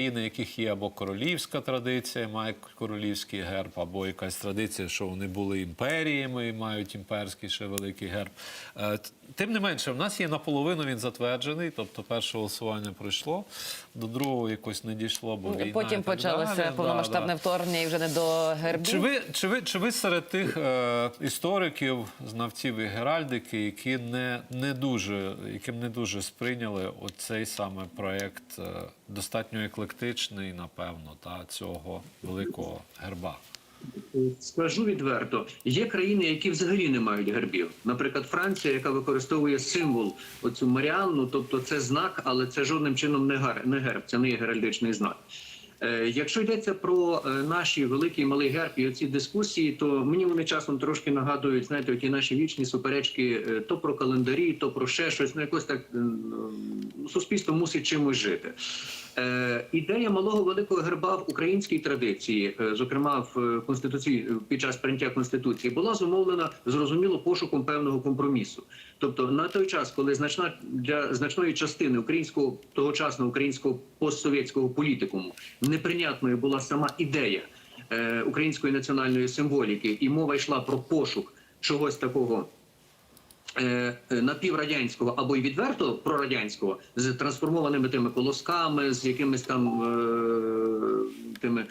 країни, яких є або королівська традиція, має королівський герб, або якась традиція, що вони були імперіями і мають імперський ще великий герб. Тим не менше, в нас є наполовину він затверджений, тобто перше голосування пройшло, до другого якось не дійшло, бо війна і Потім так почалося далі. Повномасштабне да. вторгнення і вже не до гербів. Чи ви, чи, ви, чи ви серед тих е, істориків, знавців і геральдики, які не, не дуже, яким не дуже сприйняли оцей саме проєкт, е, достатньо еклектичний, напевно, та, цього великого герба? Скажу відверто, є країни, які взагалі не мають гербів. Наприклад, Франція, яка використовує символ оцю Маріанну, тобто це знак, але це жодним чином не герб, це не є геральдичний знак. Е, Якщо йдеться про е, наші великий і малий герб і оці дискусії, то мені вони часом трошки нагадують, знаєте, ті наші вічні суперечки е, то про календарі, то про ще щось. Ну якось так суспільство мусить чимось жити. Ідея малого великого герба в українській традиції, зокрема в конституції під час прийняття конституції, була зумовлена зрозуміло пошуком певного компромісу. Тобто, на той час, коли значна для значної частини українського тогочасного українського постсовєтського політикуму неприйнятною була сама ідея е, української національної символіки, і мова йшла про пошук чогось такого е, е, напіврадянського або й відверто прорадянського з трансформованими тими колосками, з якимись там тими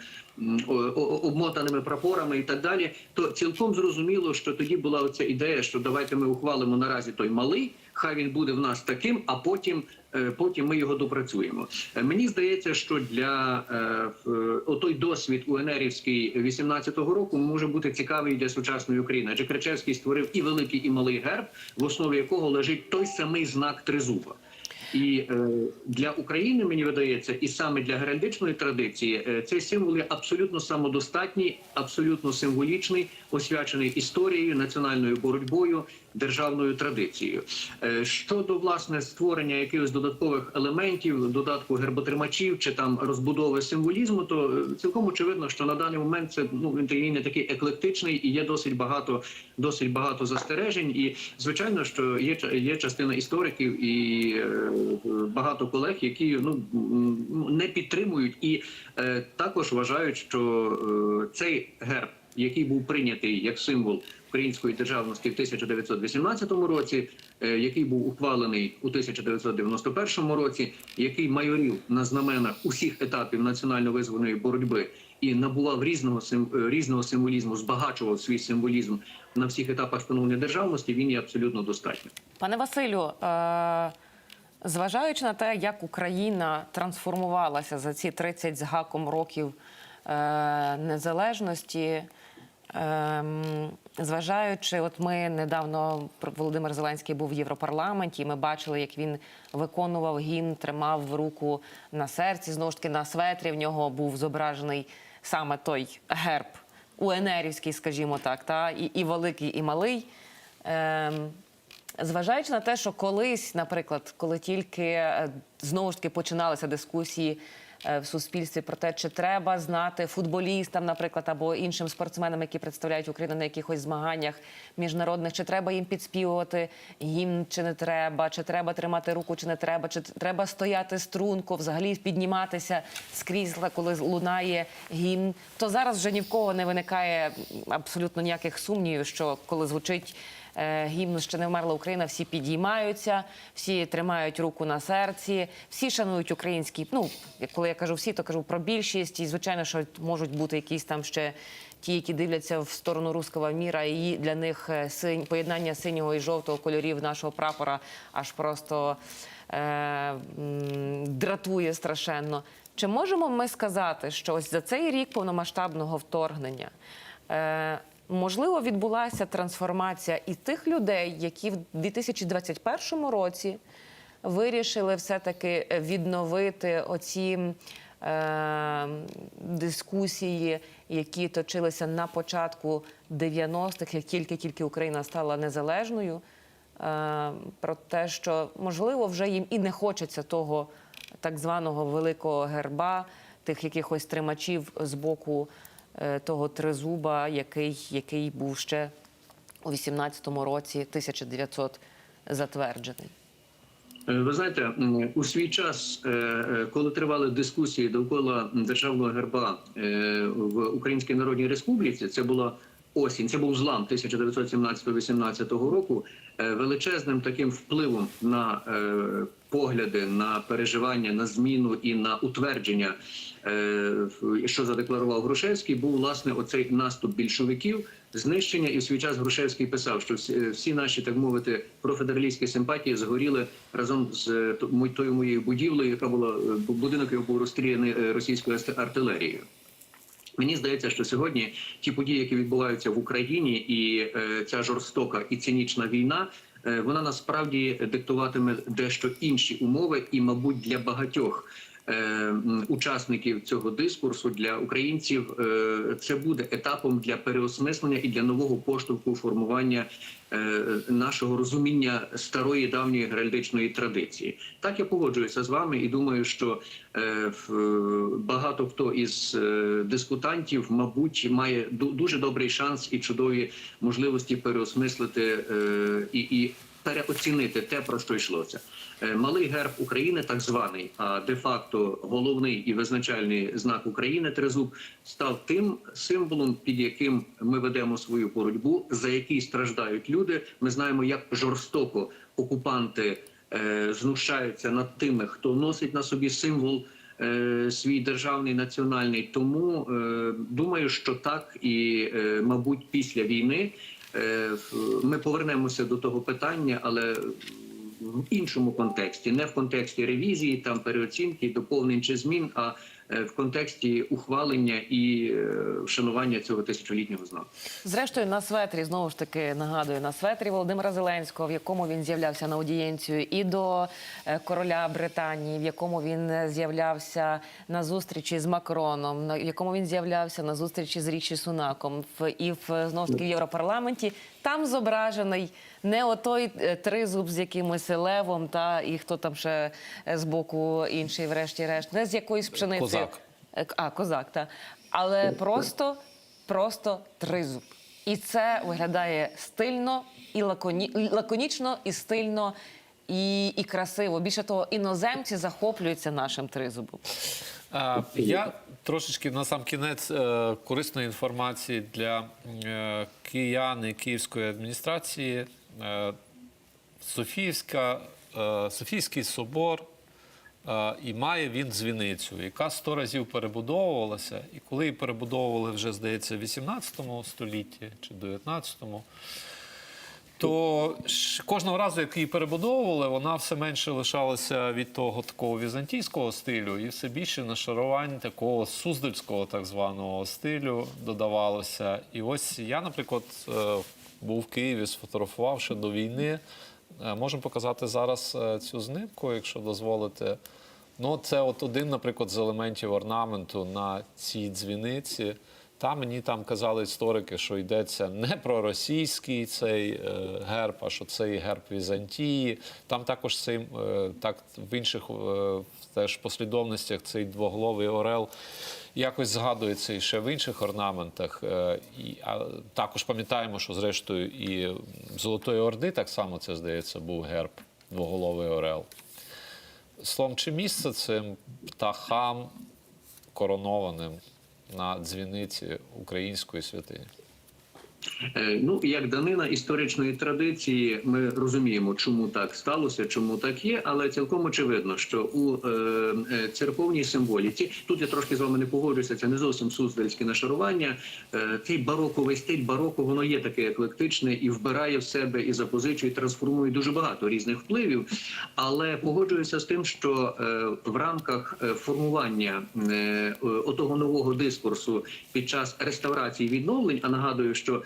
обмотаними прапорами і так далі, то цілком зрозуміло, що тоді була оця ідея, що давайте ми ухвалимо наразі той малий, хай він буде в нас таким, а потім. Е, Потім ми його допрацюємо. Е, Мені здається, що для е, отой досвід УНРівський 18-го року може бути цікавий для сучасної України. Адже Кричевський створив і великий, і малий герб, в основі якого лежить той самий знак тризуба. І для України мені видається, і саме для геральдичної традиції цей символ є абсолютно самодостатній, абсолютно символічний, освячений історією, національною боротьбою, державною традицією. Е, щодо власне створення якихось додаткових елементів, додатку герботримачів чи там розбудови символізму, то е, цілком очевидно, що на даний момент це ну він не такий еклектичний і є досить багато, досить багато застережень. І звичайно, що є є частина істориків і е, багато колег, які ну не підтримують і також вважають, що цей герб, який був прийнятий як символ української державності в 1918 році, е, який був ухвалений у 1991 році, який майорів на знаменах усіх етапів національно-визвольної боротьби і набував різного е, різного символізму, збагачував свій символізм на всіх етапах становлення державності. Він є абсолютно достатнім. Пане Василю, е, зважаючи на те, як Україна трансформувалася за ці 30 з гаком років е, незалежності, зважаючи, от ми недавно Володимир Зеленський був в Європарламенті, і ми бачили, як він виконував гімн, тримав руку на серці. Знову ж таки, на светрі в нього був зображений саме той герб УНРівський, скажімо так, та і, і великий, і малий. Ем, Зважаючи на те, що колись, наприклад, коли тільки е, знову ж таки починалися дискусії в суспільстві про те, чи треба знати футболістам, наприклад, або іншим спортсменам, які представляють Україну на якихось змаганнях міжнародних, чи треба їм підспівувати гімн, чи не треба, чи треба тримати руку, чи не треба, чи треба стояти струнко, взагалі підніматися з крісла, коли лунає гімн. То зараз вже ні в кого не виникає абсолютно ніяких сумнівів, що коли звучить е, гімн ще не вмерла Україна, всі підіймаються, всі тримають руку на серці, всі шанують український. Ну, коли я кажу всі, то кажу про більшість. І звичайно, що можуть бути якісь там ще ті, які дивляться в сторону руського міра, і для них е, синь поєднання синього і жовтого кольорів нашого прапора аж просто е, дратує страшенно. Чи можемо ми сказати, що ось за цей рік повномасштабного вторгнення? Е, Можливо, відбулася трансформація і тих людей, які в 2021 році вирішили все-таки відновити оці е, дискусії, які точилися на початку 90-х, як тільки-тільки Україна стала незалежною, е, про те, що можливо вже їм і не хочеться того так званого великого герба, тих якихось тримачів з боку е, того тризуба, який, який був ще у 18-му році 1900 затверджений. Е, Ви знаєте, у свій час, е, е, коли тривали дискусії довкола державного герба е, в Українській Народній Республіці, це була осінь, це був злам 1917-18 року. е, Величезним таким впливом на е, погляди, на переживання, на зміну і на утвердження, е, що задекларував Грушевський, був власне оцей наступ більшовиків знищення, і в свій час Грушевський писав, що всі, наші, так мовити, профедералістські симпатії згоріли разом з то- тою моєю будівлею, яка була будинок, який був розстріляний російською артилерією. Мені здається, що сьогодні ті події, які відбуваються в Україні, і е, ця жорстока і цинічна війна, е, вона насправді диктуватиме дещо інші умови, і, мабуть, для багатьох. Е, Учасників цього дискурсу для українців е, це буде етапом для переосмислення і для нового поштовху формування е, нашого розуміння старої давньої геральдичної традиції. Так я погоджуюся з вами і думаю, що багато хто із дискутантів, мабуть, має ду- дуже добрий шанс і чудові можливості переосмислити і, і переоцінити те, про що йшлося. Е, Малий герб України, так званий, а де-факто головний і визначальний знак України тризуб, став тим символом, під яким ми ведемо свою боротьбу, за який страждають люди. Ми знаємо, як жорстоко окупанти е, знущаються над тими, хто носить на собі символ. е, Свій державний національний, тому е, думаю, що так і е, мабуть після війни ми повернемося до того питання, але в іншому контексті, не в контексті ревізії, там переоцінки, доповнень чи змін, а е, в контексті ухвалення і е, вшанування цього тисячолітнього знаку. Зрештою, на светрі знову ж таки нагадую на светрі Володимира Зеленського, в якому він з'являвся на аудієнцію, і до е, короля Британії, в якому він е, з'являвся на зустрічі з Макроном, на в якому він з'являвся на зустрічі з Річі Сунаком, в і в знову ж таки в Європарламенті. Там зображений не отой е, тризуб з якимось левом, та і хто там ще е, з боку інший, врешті-решт, не з якоюсь пшеницею. Козак. Е, А, козак, так. Але просто, просто тризуб. І це виглядає стильно і лаконі... і лаконічно, і стильно, і, і красиво. Більше того, іноземці захоплюються нашим тризубом. Е, Я трошечки на сам кінець е, корисної інформації для е, киян і київської адміністрації. Е, Софіївська, е, Софійський собор. е, І має він дзвіницю, яка сто разів перебудовувалася. І коли її перебудовували вже, здається, в 18 столітті чи 19-му, то кожного разу, як її перебудовували, вона все менше лишалася від того такого візантійського стилю, і все більше нашарувань такого суздальського так званого стилю додавалося. І ось я, наприклад, був в Києві, сфотографував ще до війни. Е, Можемо показати зараз е, цю знипку, якщо дозволите. Ну, це от один, наприклад, з елементів орнаменту на цій дзвіниці. Там мені там казали історики, що йдеться не про російський цей е, герб, а що це і герб Візантії. Там також цей е, так в інших е, теж послідовностях цей двогловий орел якось згадується і ще в інших орнаментах. І, а також пам'ятаємо, що зрештою і Золотої Орди так само це здається був герб двоголовий орел. Словом, чи місце цим птахам коронованим на дзвіниці української святині? Е, Ну, як данина історичної традиції, ми розуміємо, чому так сталося, чому так є, але цілком очевидно, що у е, е, церковній символіці тут я трошки з вами не погоджуюся. Це не зовсім суздальське нашарування. Е, цей бароковий стиль бароко, воно є таке еклектичне і вбирає в себе і запозичує, і трансформує дуже багато різних впливів. Але погоджуюся з тим, що е, в рамках е, формування е, отого нового дискурсу під час реставрації відновлень, а нагадую, що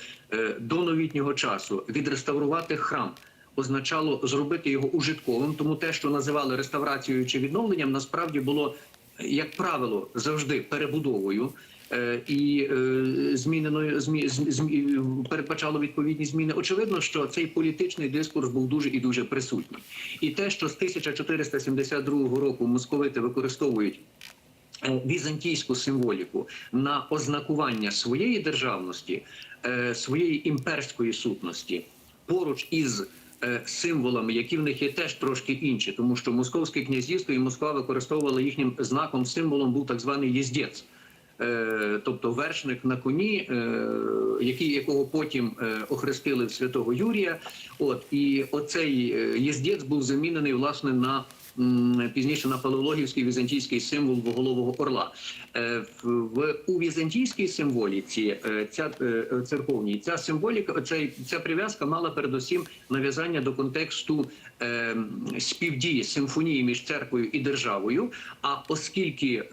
до новітнього часу відреставрувати храм. Означало зробити його ужитковим, тому те, що називали реставрацією чи відновленням, насправді було, як правило, завжди перебудовою е, і е, зміненою змі, зм- зм- передбачало відповідні зміни. Очевидно, що цей політичний дискурс був дуже і дуже присутній. І те, що з 1472 року московити використовують е, візантійську символіку на ознакування своєї державності, е, своєї імперської сутності поруч із е, символами, які в них є теж трошки інші, тому що московське князівство і Москва використовувала їхнім знаком, символом був так званий їздець. Е, тобто вершник на коні, е, який, якого потім е, охрестили в святого Юрія. От і оцей е, їздець був замінений власне на пізніше на палеологівський візантійський символ двоголового орла. Е, в, у візантійській символіці е, ця е, церковній ця символіка, ця, ця прив'язка мала передусім нав'язання до контексту співдії симфонії між церквою і державою. А оскільки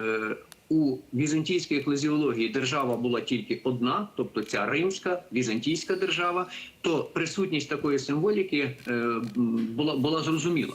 у візантійській еклезіології держава була тільки одна, тобто ця римська візантійська держава, то присутність такої символіки е, була, була зрозуміла.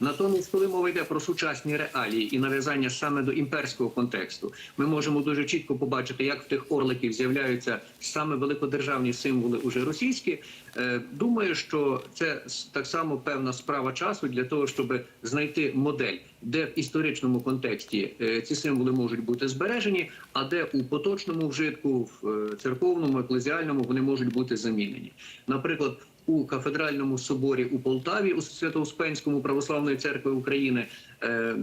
Натомість, коли мова йде про сучасні реалії і нав'язання саме до імперського контексту, ми можемо дуже чітко побачити, як в тих орликів з'являються саме великодержавні символи уже російські. Е, Думаю, що це так само певна справа часу для того, щоб знайти модель, де в історичному контексті е, ці символи можуть бути збережені, а де у поточному вжитку, в е, церковному, еклезіальному вони можуть бути замінені. Наприклад, у кафедральному соборі у Полтаві у Свято-Успенському православної церкви України. Е, е,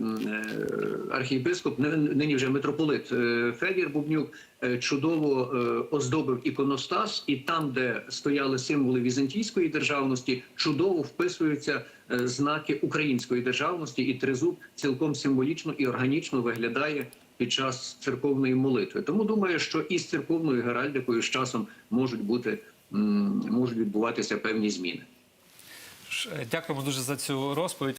архієпископ, ни- нині вже митрополит е, Федір Бубнюк чудово оздобив іконостас, і там, де стояли символи візантійської державності, чудово вписуються знаки української державності, і тризуб цілком символічно і органічно виглядає під час церковної молитви. Тому думаю, що і з церковною геральдикою з часом можуть бути можуть відбуватися певні зміни. Дякуємо дуже за цю розповідь.